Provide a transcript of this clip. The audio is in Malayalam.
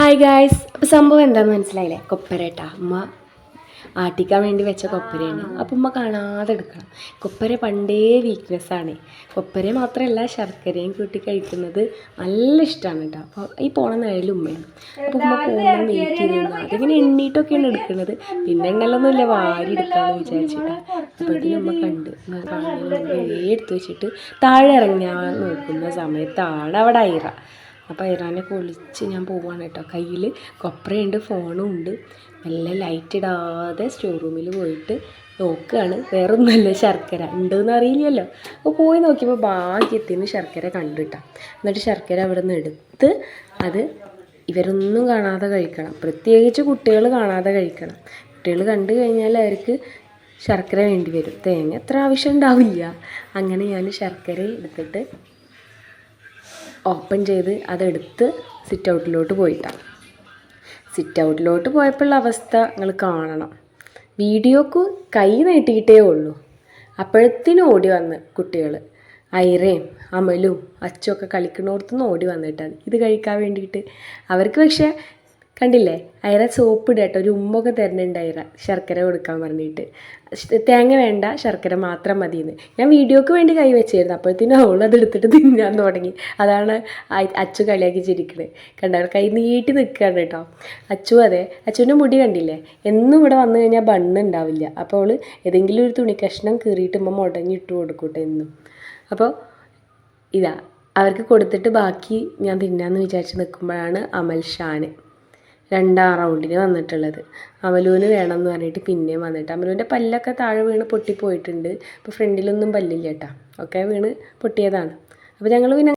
ഹായ് ഗായ്സ് അപ്പോൾ സംഭവം എന്താണെന്ന് മനസ്സിലായില്ലേ? കൊപ്പരേട്ട. അമ്മ ആട്ടിക്കാൻ വേണ്ടി വെച്ച കൊപ്പരയാണ്. അപ്പം ഉമ്മ കാണാതെ എടുക്കണം. കൊപ്പര പണ്ടേ വീക്ക്നെസ് ആണ്. കൊപ്പര മാത്രമല്ല ശർക്കരയും കൂട്ടി കഴിക്കുന്നത് നല്ല ഇഷ്ടമാണ് കേട്ടോ അപ്പോൾ ഈ പോണ നേരം ഉമ്മയാണ് അപ്പോൾ ഉമ്മ പോകുമ്പോൾ വെയിറ്റ് ചെയ്ത് നിന്നു അതിങ്ങനെ എണ്ണീട്ടൊക്കെയാണ് എടുക്കുന്നത്. പിന്നെ എണ്ണലൊന്നുമില്ല വാരി എടുക്കാമെന്ന് വിചാരിച്ചിട്ട്. അപ്പോൾ ഇതിൽ ഉമ്മ കണ്ട്. കാണുന്നത് എടുത്ത് വെച്ചിട്ട് താഴെ ഇറങ്ങാൻ നോക്കുന്ന സമയത്താണ് അവിടെ ഐറ. അപ്പോൾ ഇറാനെ കുളിച്ച് ഞാൻ പോവാണ് കേട്ടോ. കയ്യിൽ കൊപ്രയുണ്ട് ഫോണും ഉണ്ട്. നല്ല ലൈറ്റ് ഇടാതെ സ്റ്റോർ റൂമിൽ പോയിട്ട് നോക്കുകയാണ് വേറെ ഒന്നുമല്ല ശർക്കര ഉണ്ടെന്ന് അറിയില്ലല്ലോ. അപ്പോൾ പോയി നോക്കിയപ്പോൾ ഭാഗ്യത്തിന് ശർക്കര കണ്ടിട്ടാ എന്നിട്ട് ശർക്കര അവിടെ നിന്ന് എടുത്ത് അത് ഇവരൊന്നും കാണാതെ കഴിക്കണം. പ്രത്യേകിച്ച് കുട്ടികൾ കാണാതെ കഴിക്കണം. കുട്ടികൾ കണ്ടു കഴിഞ്ഞാൽ അവർക്ക് ശർക്കര വേണ്ടി വരും. തേങ്ങ എത്ര ആവശ്യം ഉണ്ടാവില്ല. അങ്ങനെ ഞാൻ ശർക്കര എടുത്തിട്ട് ഓപ്പൺ ചെയ്ത് അതെടുത്ത് സിറ്റ് ഔട്ടിലോട്ട് പോയിട്ടാണ് സിറ്റ് ഔട്ടിലോട്ട് പോയപ്പോഴുള്ള അവസ്ഥ നിങ്ങൾ കാണണം. വീഡിയോക്ക് കൈ നീട്ടിയിട്ടേ ഉള്ളൂ. അപ്പോഴത്തേനും ഓടി വന്ന് കുട്ടികൾ ഐറയും അമലും അച്ചുമൊക്കെ കളിക്കണോടത്തുനിന്ന് ഓടി വന്നിട്ടാണ്. ഇത് കഴിക്കാൻ വേണ്ടിയിട്ട്. അവർക്ക് പക്ഷേ കണ്ടില്ലേ? അയറ സോപ്പ് ഇടട്ടോ ഒരു ഉമ്മൊക്കെ തരുന്നുണ്ട് അയറ ശർക്കര കൊടുക്കാൻ പറഞ്ഞിട്ട്. തേങ്ങ വേണ്ട ശർക്കര മാത്രം മതിയെന്ന് ഞാൻ വീഡിയോക്ക് വേണ്ടി കൈ വെച്ചായിരുന്നു അപ്പോഴത്തേനും അവൾ അത് എടുത്തിട്ട് തിന്നാൻ തുടങ്ങി. അതാണ് അച്ചു കളിയാക്കി ചിരിക്കണത് കണ്ട? കൈ നീട്ടി നിൽക്കുകയാണ് കേട്ടോ. അച്ചു അതെ. അച്ചുവിന്റെ മുടി കണ്ടില്ലേ? എന്നും ഇവിടെ വന്നു കഴിഞ്ഞാൽ ബണ്ണ് ഉണ്ടാവില്ല. അപ്പോൾ അവൾ ഏതെങ്കിലും ഒരു തുണി കഷ്ണം കീറിയിട്ട് ഉമ്മ മുടങ്ങിയിട്ട് കൊടുക്കൂട്ടെ എന്നും. അപ്പോൾ ഇതാ. അവർക്ക് കൊടുത്തിട്ട് ബാക്കി ഞാൻ തിന്നാന്ന് വിചാരിച്ച് നിൽക്കുമ്പോഴാണ് അമൽ ഷാന്. രണ്ടാം റൗണ്ടിന് വന്നിട്ടുള്ളത്. അമലൂന് വേണം എന്ന് പറഞ്ഞിട്ട് പിന്നെയും വന്നിട്ട്. അമലൂന്റെ പല്ലൊക്കെ താഴെ വീണ് പൊട്ടിപ്പോയിട്ടുണ്ട്. അപ്പോൾ ഫ്രണ്ടിലൊന്നും പല്ലില്ല കേട്ടോ. ഒക്കെ വീണ് പൊട്ടിയതാണ്. അപ്പോൾ ഞങ്ങൾ പിന്നെ